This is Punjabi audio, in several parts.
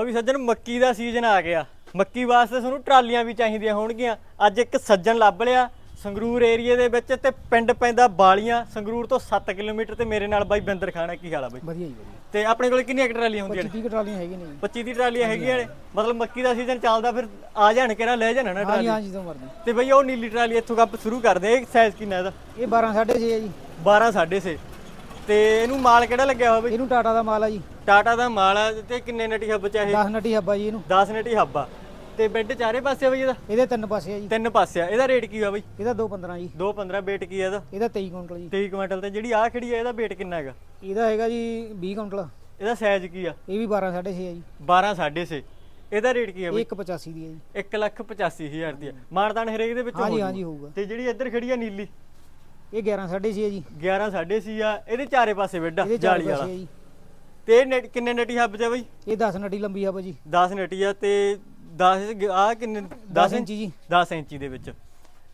ਉਹ ਵੀ ਸੱਜਣ ਮੱਕੀ ਦਾ ਸੀਜ਼ਨ ਆ ਗਿਆ। ਮੱਕੀ ਵਾਸਤੇ ਤੁਹਾਨੂੰ ਟਰਾਲੀਆਂ ਵੀ ਚਾਹੀਦੀਆਂ ਹੋਣਗੀਆਂ। ਅੱਜ ਇੱਕ ਸੱਜਣ ਲੱਭ ਲਿਆ ਸੰਗਰੂਰ ਏਰੀਏ ਦੇ ਵਿੱਚ ਤੇ ਪਿੰਡ ਪੈਂਦਾ ਬਾਲੀਆਂ। ਸੰਗਰੂਰ ਤੋਂ 7 ਕਿਲੋਮੀਟਰ ਤੇ ਮੇਰੇ ਨਾਲ ਬਾਈ ਬਿੰਦਰ ਖਾਣਾ ਕੀ ਹਾਲ ਆ ਬਾਈ? ਵਧੀਆ ਜੀ ਵਧੀਆ। ਤੇ ਆਪਣੇ ਕੋਲ ਕਿੰਨੀਆਂ ਕੁ ਟਰਾਲੀਆਂ ਹੁੰਦੀਆਂ ਨੇ? 25 ਟਰਾਲੀਆਂ ਹੈਗੀਆਂ ਨੇ ਜੀ। 25 ਦੀ ਟਰਾਲੀਆਂ ਹੈਗੀਆਂ ਨੇ। ਮਤਲਬ ਮੱਕੀ ਦਾ ਸੀਜ਼ਨ ਚੱਲਦਾ ਫਿਰ ਆ ਜਾਣ ਕੇ ਨਾ ਲੈ ਜਾਣ ਨਾ ਹਾਂਜੀ ਟਰਾਲੀ ਹਾਂ ਜਦੋਂ ਮਰਜ਼ੀ। ਤੇ ਬਈ ਉਹ ਨੀਲੀ ਟਰਾਲੀ ਇੱਥੋਂ ਕੱਪ ਸ਼ੁਰੂ ਕਰਦੇ ਆ ਇਹ ਸਾਈਜ਼ ਕਿੰਨਾ ਇਹਦਾ? ਇਹ 12 6.5 ਹੈ ਜੀ। 12 6.5 ਤੇ ਇਹਨੂੰ ਮਾਲ ਕਿਹੜਾ ਲੱਗਿਆ ਹੋਇਆ ਬਈ? ਇਹਨੂੰ ਟਾਟਾ ਦਾ ਮਾਲ ਆ ਜੀ। ਟਾਟਾ ਦਾ ਮਾਲ ਆ ਤੇ ਕਿੰਨੇ ਨਟੀ ਹੱਬ ਚ ਆ ਇਹ? 10 ਨਟੀ ਹੱਬਾ ਜੀ ਇਹਨੂੰ। 10 ਨਟੀ ਹੱਬ ਆ। ਤੇ ਬੈੱਡ ਚਾਰੇ ਪਾਸੇ ਆ ਬਈ ਇਹਦਾ? ਇਹਦੇ ਤਿੰਨ ਪਾਸੇ ਆ ਜੀ। ਤਿੰਨ ਪਾਸੇ ਆ। ਇਹਦਾ ਰੇਟ ਕੀ ਆ ਬਈ? ਇਹਦਾ 215 ਜੀ। 215 weight ਕੀ ਆ ਇਹਦਾ? ਇਹਦਾ 23 ਕੁਇੰਟਲ ਜੀ। 23 ਕੁਇੰਟਲ ਤੇ ਜਿਹੜੀ ਆ ਖੜੀ ਆ ਇਹਦਾ weight ਕਿੰਨਾ ਹੈਗਾ? ਇਹਦਾ ਹੈਗਾ ਜੀ 20 ਕੁਇੰਟਲ। ਇਹਦਾ ਸਾਈਜ਼ ਕੀ ਆ? ਇਹ ਵੀ 12 6.5 ਹੈ ਜੀ। 12 6.5 ਇਹਦਾ ਰੇਟ ਕੀ ਆ ਇਹ ਬਈ 185 ਦੀ ਹੈ ਜੀ। 1 ਲੱਖ 85 ਹਜ਼ਾਰ ਦੀ ਆ। ਮਾਨਦਾਨ ਹਰੇਕ ਦੇ ਵਿੱਚ ਹਾਂਜੀ ਹੋ ਹਾਂਜੀ ਜੂ। ਹੋਊਗਾ। ਤੇ ਜਿਹੜੀ ਇੱਧਰ ਖੜੀ ਆ ਨੀਲੀ? ਇਹ 11 6.5 ਹੈ ਜੀ। 11 6.5 ਆ। ਇਹਦੇ ਚਾਰੇ ਪਾਸੇ ਬੈੱਡ ਆ ਜਾਲੀ ਵਾਲਾ। ਹੈ ਤੇ ਇਹ ਨੈਟ- ਕਿੰਨੇ ਨਟੀ ਹੱਬ ਚ ਆ ਬਈ? ਇਹ 10 ਨਟੀ ਲੰਬੀ ਹੱਬ ਜੀ 10 ਨਟੀ ਆ ਤੇ 10 ਆ ਕਿੰਨੇ 10 ਇੰਚੀ ਜੀ। 10 ਇੰਚੀ ਦੇ ਵਿੱਚ।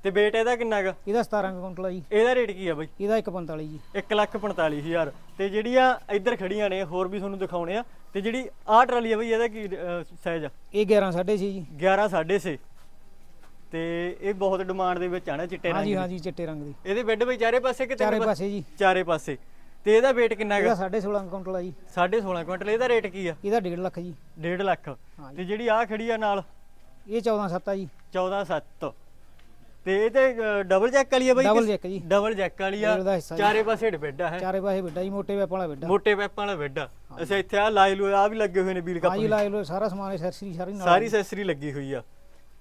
ਤੇ weight ਇਹਦਾ ਕਿੰਨਾ ਹੈਗਾ ਇਹਦਾ 17 ਕੁ ਕੁਇੰਟਲ ਆ ਜੀ। ਇਹਦਾ ਰੇਟ ਕੀ ਆ ਬਈ? ਇਹਦਾ 145 ਜੀ। 1 ਲੱਖ 45 ਹਜ਼ਾਰ। ਤੇ ਜਿਹੜੀਆਂ ਇੱਧਰ ਖੜੀਆਂ ਨੇ ਹੋਰ ਵੀ ਤੁਹਾਨੂੰ ਦਿਖਾਉਣੇ ਆ। ਤੇ ਜਿਹੜੀ ਆਹ ਟਰਾਲੀ ਆ ਬਈ ਇਹਦਾ ਕੀ ਸਾਈਜ਼ ਆ? ਇਹ 11 6.5 ਜੀ। 11 6.5 ਤੇ ਇਹ ਬਹੁਤ ਡਿਮਾਂਡ ਦੇ ਵਿੱਚ ਆ ਨਾ ਚਿੱਟੇ ਰੰਗ ਹਾਂਜੀ ਦੀ। ਹਾਂਜੀ ਚਿੱਟੇ ਰੰਗ ਦੀ। ਇਹਦੇ ਬੈੱਡ ਬਈ ਚਾਰੇ ਪਾਸੇ ਕਿ ਚਾਰੇ ਤਿੰਨ ਪਾਸੇ ਜੀ। ਚਾਰੇ ਪਾਸੇ। ਤੇ ਇਹਦਾ weight ਕਿੰਨਾ ਹੈਗਾ? ਇਹਦਾ 16.5 ਕੁਇੰਟਲ ਆ ਜੀ। 16.5 ਕੁਇੰਟਲ ਇਹਦਾ ਰੇਟ ਕੀ ਆ? ਇਹਦਾ 1.5 ਲੱਖ ਜੀ। 1.5 ਲੱਖ। ਤੇ ਜਿਹੜੀ ਆਹ ਖੜੀ ਆ ਨਾਲ? ਇਹ 14 7 ਆ ਜੀ। 14 7 ਤੇ ਇਹ ਤੇ ਡਬਲ ਜੈਕ ਵਾਲੀ ਆ ਬਈ ਡਬਲ ਜੈਕ ਜੀ। ਡਬਲ ਜੈਕ ਵਾਲੀ ਆ। ਚਾਰੇ ਪਾਸੇ ਬੈੱਡ ਆ ਹੈ? ਚਾਰੇ ਪਾਸੇ ਵੱਡਾ ਜੀ ਮੋਟੇ ਵੈਪਾਂ ਵਾਲਾ ਵੱਡਾ ਮੋਟੇ ਪੈਪਾਂ ਵਾਲਾ ਬੈੱਡ ਆ। ਅੱਛਾ ਇੱਥੇ ਆ ਲਾਈ ਲੋ ਆ ਵੀ ਲੱਗੇ ਹੋਏ ਨੇ ਵੀਲ ਕੱਪ ਹਾਂਜੀ ਲਾਏ ਲੋ ਸਾਰਾ ਸਮਾਨ ਐਕਸੈਸਰੀ ਸਾਰੀ ਨਾਲ ਸਾਰੀ ਅਸੈਸਰੀ ਲੱਗੀ ਹੋਈ ਆ।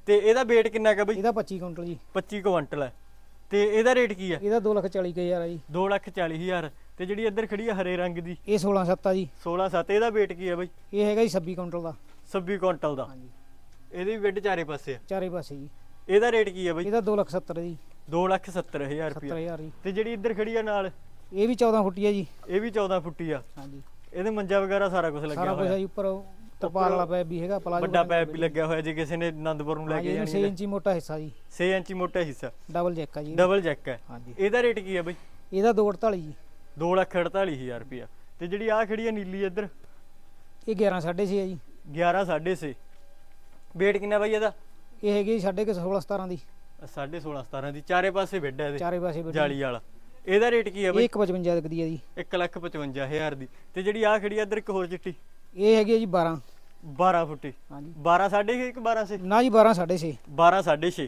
ਤੇ ਇਹਦਾ weight ਕਿੰਨਾ ਹੈਗਾ ਬਈ? ਇਹਦਾ 25 ਕੁਇੰਟਲ ਜੀ। 25 ਕੁਇੰਟਲ ਹੈ ਤੇ ਇਹਦਾ ਰੇਟ ਕੀ ਆ? ਇਹਦਾ 2 ਲੱਖ 40 ਕੁ ਹਜ਼ਾਰ ਆ ਜੀ। 2 ਲੱਖ 40 ਹਜ਼ਾਰ। ਤੇ ਜਿਹੜੀ ਇੱਧਰ ਖੜੀ ਆ ਹਰੇ ਰੰਗ ਦੀ। ਇਹ 16 7 ਆ ਜੀ। 16 7 ਇਹਦਾ weight ਕੀ ਆ ਬਈ? ਇਹ ਹੈਗਾ ਜੀ 26 ਕੁਇੰਟਲ ਦਾ। 26 ਕੁਇੰਟਲ ਦਾ। ਹਾਂਜੀ। ਇਹਦੇ ਬੈੱਡ ਚਾਰੇ ਪਾਸੇ ਆ। ਚਾਰੇ ਪਾਸੇ ਜੀ। ਇਹਦਾ ਰੇਟ ਕੀ ਆ ਬਈ? ਇਹਦਾ 2 ਲੱਖ 70 ਜੀ। 2 ਲੱਖ 70 ਹਜ਼ਾਰ ਰੁਪਇਆ। 70000 ਜੀ। ਤੇ ਜਿਹੜੀ ਇੱਧਰ ਖੜੀ ਆ ਨਾਲ ਇਹ ਵੀ 14 ਫੁੱਟੀ ਆ ਜੀ। ਇਹ ਵੀ 14 ਫੁੱਟੀ ਆ। ਹਾਂਜੀ। ਇਹਦੇ ਮੰਜਾ ਵਗੈਰਾ ਸਾਰਾ ਕੁਝ ਲੱਗਿਆ ਸਾਰਾ ਕੁਝ ਆ ਹੋਇਆ। ਜੀ ਉੱਪਰ ਤਰਪਾਲ ਵਾਲਾ ਪੈਪ ਵੀ ਹੈਗਾ ਪਲਾਜੋ ਵੱਡਾ ਪੈਪ ਵੀ ਲੱਗਿਆ ਹੋਇਆ ਜੇ ਕਿਸੇ ਨੇ ਆਨੰਦਪੁਰ ਨੂੰ ਲੈ ਕੇ ਹਾਂਜੀ 6 ਜਾਣੀ ਇੰਚੀ ਮੋਟਾ ਹਿੱਸਾ ਜੀ। 6 ਇੰਚੀ ਮੋਟਾ ਹਿੱਸਾ। ਡਬਲ ਜੈਕ ਆ ਜੀ। ਡਬਲ ਜੈਕ ਹੈ ਹਾਂਜੀ। ਇਹਦਾ ਰੇਟ ਕੀ ਹੈ ਬਈ? ਇਹਦਾ 248 ਜੀ। 2 ਲੱਖ 48 ਹਜ਼ਾਰ ਰੁਪਇਆ। ਤੇ ਜਿਹੜੀ ਆ ਖੜੀ ਹੈ ਨੀਲੀ ਇੱਧਰ? ਇਹ 11 6.5 ਹੈ ਜੀ। 11 6.5 weight ਕਿੰਨਾ ਬਈ ਇਹਦਾ? ਇਹ ਹੈਗੀ ਸਾਢੇ ਕੁ 16 17 ਦੀ। 16.5 17 ਦੀ। ਚਾਰੇ ਪਾਸੇ ਬੈੱਡ ਹੈ ਇਹਦੇ। ਚਾਰੇ ਪਾਸੇ ਵੱਡੀ ਜਾਲੀ ਵਾਲਾ। ਇਹਦਾ ਰੇਟ ਕੀ ਹੈ ਇਹ ਬਈ 155 ਤੱਕ ਦੀ ਹੈ ਜੀ। 1 ਲੱਖ 55 ਹਜ਼ਾਰ ਦੀ। ਤੇ ਜਿਹੜੀ ਆ ਖੜੀ ਹੈ ਇੱਧਰ ਇੱਕ ਹੋਰ ਚਿੱਟੀ? ਇਹ ਹੈਗੀ ਹੈ ਜੀ 12 12 ਫੁੱਟੀ। ਹਾਂਜੀ। 12 ਸਾਢੇ ਇੱਕ 12 ਸੇ ਨਾ ਜੀ 12 6.5 12 ਸਾਢੇ ਛੇ।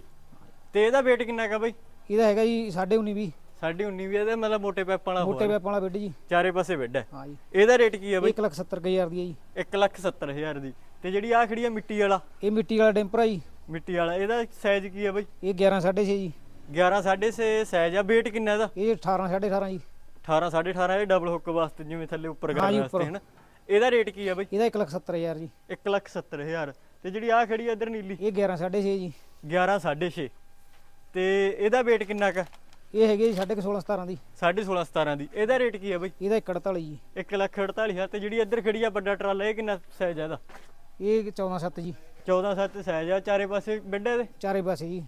ਤੇ ਇਹਦਾ weight ਕਿੰਨਾ ਹੈਗਾ ਬਈ? ਇਹਦਾ ਹੈਗਾ ਜੀ 19.5 ਵੀ ਸਾਢੇ 19 ਵੀ ਇਹਦਾ ਮਤਲਬ ਮੋਟੇ ਪੈਪਾਂ ਵਾਲਾ ਮੋਟੇ ਵੈਪਾਂ ਵਾਲਾ ਬੈੱਡ ਜੀ। ਚਾਰੇ ਪਾਸੇ ਬੈੱਡ ਹੈ। ਹਾਂ ਜੀ। ਇਹਦਾ ਰੇਟ ਕੀ ਹੈ ਬਈ? 1 ਲੱਖ 70 ਕੁ ਹਜ਼ਾਰ ਦੀ ਹੈ ਜੀ। 1 ਲੱਖ 70 ਹਜ਼ਾਰ ਦੀ। ਤੇ ਜਿਹੜੀ ਆ ਖੜੀ ਹੈ ਮਿੱਟੀ ਵਾਲਾ? ਇਹ ਮਿੱਟੀ ਵਾਲਾ ਡੈਂਪਰ ਆ ਜੀ। ਮਿੱਟੀ ਵਾਲਾ। ਇਹਦਾ ਸਾਈਜ਼ ਕੀ ਹੈ ਬਈ? ਇਹ 11 6.5 ਜੀ। 11 ਸਾਢੇ ਛੇ ਸਾਈਜ਼ ਆ। weight ਕਿੰਨਾ ਇਹਦਾ? ਇਹ 18 18.5 ਜੀ। 18 18.5 ਇਹ ਡਬਲ ਹੁੱਕ ਵਾਸਤੇ ਜਿਵੇਂ ਥੱਲੇ ਉੱਪਰ ਹਾਂ ਕਰਨ ਵਾਸਤੇ। ਹਨ? ਇਹਦਾ ਰੇਟ ਕੀ ਹੈ ਬਈ? ਇਹਦਾ 1 ਲੱਖ 70 ਹਜ਼ਾਰ ਜੀ। 1 ਲੱਖ 70 ਹਜ਼ਾਰ। ਤੇ ਜਿਹੜੀ ਆ ਖੜੀ ਹੈ ਇੱਧਰ ਨੀਲੀ? ਇਹ 11 6.5 ਜੀ। 11 ਸਾਢੇ ਛੇ। ਤੇ ਇਹਦਾ weight ਕਿੰਨਾ ਕਾ ਇਹ ਹੈਗੇ ਜੀ ਸਾਢੇ ਕੁ 16 17 ਦੀ। 16.5 17 ਦੀ। ਇਹਦਾ ਰੇਟ ਕੀ ਹੈ ਬਈ? ਇਹਦਾ 148 ਜੀ। 1 ਲੱਖ 48 ਹਜ਼ਾਰ ਤੇ ਜਿਹੜੀ ਇੱਧਰ ਖੜੀ ਆ ਵੱਡਾ ਟਰਾਲਾ ਇਹ ਕਿੰਨਾ ਸਾਈਜ਼ ਆ ਇਹਦਾ? ਇਹ 14 7 ਜੀ। 14 7 ਸਾਈਜ਼ ਆ ਚਾਰੇ ਪਾਸੇ ਬੈੱਡ ਇਹਦੇ? ਚਾਰੇ ਪਾਸੇ ਜੀ।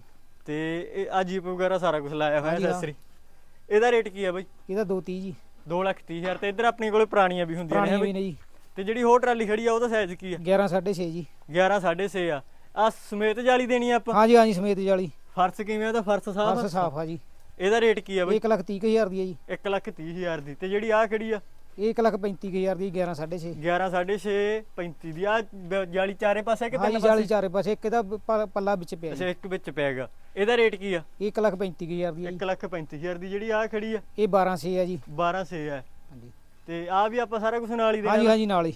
ਤੇ ਇਹ ਆ ਜੀਪ ਵਗੈਰਾ ਸਾਰਾ ਕੁਝ ਲਾਇਆ ਹੋਇਆ ਹਾਂ। ਐਕਸੈਸਰੀ ਇਹਦਾ ਰੇਟ ਕੀ ਹੈ ਬਈ? ਇਹਦਾ 230 ਜੀ। 2 ਲੱਖ 30 ਹਜ਼ਾਰ ਤੇ ਇੱਧਰ ਆਪਣੇ ਕੋਲੇ ਪੁਰਾਣੀਆਂ ਵੀ ਹੁੰਦੀਆਂ ਨੇ ਹੈਂ ਬਈ? ਜੀ। ਤੇ ਜਿਹੜੀ ਹੋਰ ਟਰਾਲੀ ਖੜੀ ਆ ਉਹਦਾ ਸਾਈਜ਼ ਕੀ ਆ? 11 6.5 ਜੀ। 11 6.5 ਆ। ਆ ਸਮੇਤ ਜਾਲੀ ਦੇਣੀ ਆ ਆਪਾਂ? ਹਾਂਜੀ ਹਾਂਜੀ ਸਮੇਤ ਜਾਲੀ। ਫਰਸ਼ ਕਿਵੇਂ ਆ? ਉਹਦਾ ਫਰਸ਼ ਸਾਫ਼ ਫਰਸ਼ ਸਾਫ਼ ਆ ਜੀ। ਇਹਦਾ ਰੇਟ ਕੀ ਆ ਬਈ? 1 ਲੱਖ 30 ਕੁ ਹਜ਼ਾਰ ਦੀ ਹੈ ਜੀ। 1 ਲੱਖ 30 ਹਜ਼ਾਰ ਦੀ। ਤੇ ਜਿਹੜੀ ਆ ਖੜੀ ਆ? ਇਹ 1 ਲੱਖ 35 ਕੁ ਹਜ਼ਾਰ ਦੀ 11 6.5 11 6.5 35 ਦੀ। ਆ ਜਾਲੀ ਚਾਰੇ ਪਾਸੇ ਕਿ ਤਿੰਨ ਹਾਂਜੀ ਜਾਲੀ ਚਾਰੇ ਪਾਸੇ। ਇੱਕ ਇਹਦਾ ਪੱਲਾ ਵਿੱਚ ਪਿਆ ਅੱਛਾ ਇੱਕ ਵਿੱਚ ਪੈਗਾ ਇਹਦਾ ਰੇਟ ਕੀ ਆ? ਇਹ 1 ਲੱਖ 35 ਕੁ ਹਜ਼ਾਰ ਦੀ ਹੈ ਜੀ। 1 ਲੱਖ 35 ਹਜ਼ਾਰ ਦੀ। ਜਿਹੜੀ ਆ ਖੜੀ ਆ? ਇਹ 12 ਛੇ ਆ ਜੀ। 12 ਸੇ ਆ। ਹਾਂਜੀ। ਤੇ ਆ ਵੀ ਆਪਾਂ ਸਾਰਾ ਕੁਝ ਨਾਲ ਹੀ ਹਾਂਜੀ ਦੇਣਾ? ਹਾਂਜੀ ਨਾਲ ਹੀ।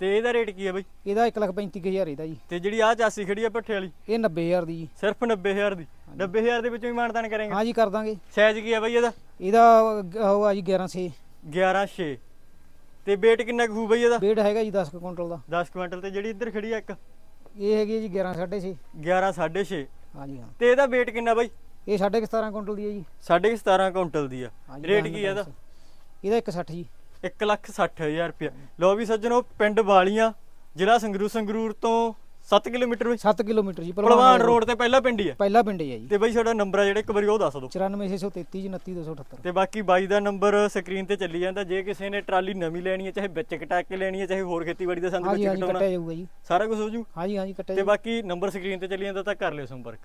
ਤੇ ਇਹਦਾ ਰੇਟ ਕੀ ਆ ਬਈ? ਇਹਦਾ 1 ਲੱਖ 35 ਕੁ ਹਜ਼ਾਰ ਇਹਦਾ ਜੀ। ਤੇ ਜਿਹੜੀ ਆ ਚਾਸੀ ਖੜੀ ਆ ਪੱਠੇ ਵਾਲੀ? ਇਹ 90000 ਦੀ ਜੀ। ਸਿਰਫ 90000 ਦੀ। 90000 ਦੇ ਵਿੱਚੋਂ ਹੀ ਮਾਨਤਾਨ ਕਰਾਂਗੇ? ਹਾਂਜੀ ਕਰ ਦਾਂਗੇ। ਸਾਈਜ਼ ਕੀ ਆ ਬਈ ਇਹਦਾ? ਇਹਦਾ ਉਹ ਆ ਜੀ 11 ਛੇ। 11 6 ਤੇ weight ਕਿੰਨਾ ਕੁ ਹੋਊ ਬਈ ਇਹਦਾ? weight ਹੈਗਾ ਜੀ 10 ਕੁ ਕੁਇੰਟਲ ਦਾ। 10 ਕੁਇੰਟਲ ਤੇ ਜਿਹੜੀ ਇੱਧਰ ਖੜੀ ਆ ਇੱਕ? ਇਹ ਹੈਗੀ ਹੈ ਜੀ 11 6.5 11 6.5 ਹਾਂਜੀ ਹਾਂ। ਤੇ ਇਹਦਾ weight ਕਿੰਨਾ ਬਈ? ਇਹ ਸਾਢੇ ਕੁ 17 ਕੁਇੰਟਲ ਦੀ ਹੈ ਜੀ। 17.5 ਕੁਇੰਟਲ ਦੀ ਆ। ਰੇਟ ਕੀ ਆ ਇਹਦਾ? ਇਹਦਾ 160 ਜੀ। 1 ਲੱਖ 60000 ਰੁਪਇਆ। ਲੋ ਵੀ ਸੱਜਣੋ ਪਿੰਡ ਵਾਲੀਆਂ ਜ਼ਿਲ੍ਹਾ ਸੰਗਰੂਰ ਸੰਗਰੂਰ ਤੋਂ 7 ਕਿਲੋਮੀਟਰ ਵਿੱਚ 7 ਕਿਲੋਮੀਟਰ ਜੀ ਭਲਵਾਨ ਰੋਡ ਤੇ ਪਹਿਲਾ ਪਿੰਡ ਹੀ ਆ ਪਹਿਲਾ ਪਿੰਡ ਹੀ ਹੈ ਜੀ। ਤੇ ਬਾਈ ਤੁਹਾਡਾ ਨੰਬਰ ਆ ਜਿਹੜਾ ਇੱਕ ਵਾਰੀ ਉਹ ਦੱਸ ਦਿਓ। 94633 ਜੀ 29278 ਤੇ ਬਾਕੀ ਬਾਈ ਦਾ ਨੰਬਰ ਸਕਰੀਨ ਤੇ ਚੱਲੀ ਜਾਂਦਾ। ਜੇ ਕਿਸੇ ਨੇ ਟਰਾਲੀ ਨਵੀਂ ਲੈਣੀ ਹੈ ਚਾਹੇ ਵਿੱਚ ਕਟਾ ਕੇ ਲੈਣੀ ਹੈ ਚਾਹੇ ਹੋਰ ਖੇਤੀਬਾੜੀ ਦਾ ਸੰਦ ਵਿੱਚ ਹਾਂਜੀ ਕਟਾਉਣਾ ਕੱਟਿਆ ਜਾਊਗਾ ਜੀ। ਸਾਰਾ ਕੁਝ ਹੋ ਜੂ। ਹਾਂਜੀ ਹਾਂਜੀ ਕੱਟਿਆ ਤੇ ਬਾਕੀ ਨੰਬਰ ਸਕਰੀਨ ਤੇ ਚੱਲੀ ਜਾਂਦਾ ਤਾਂ ਕਰ ਲਿਓ ਸੰਪਰਕ।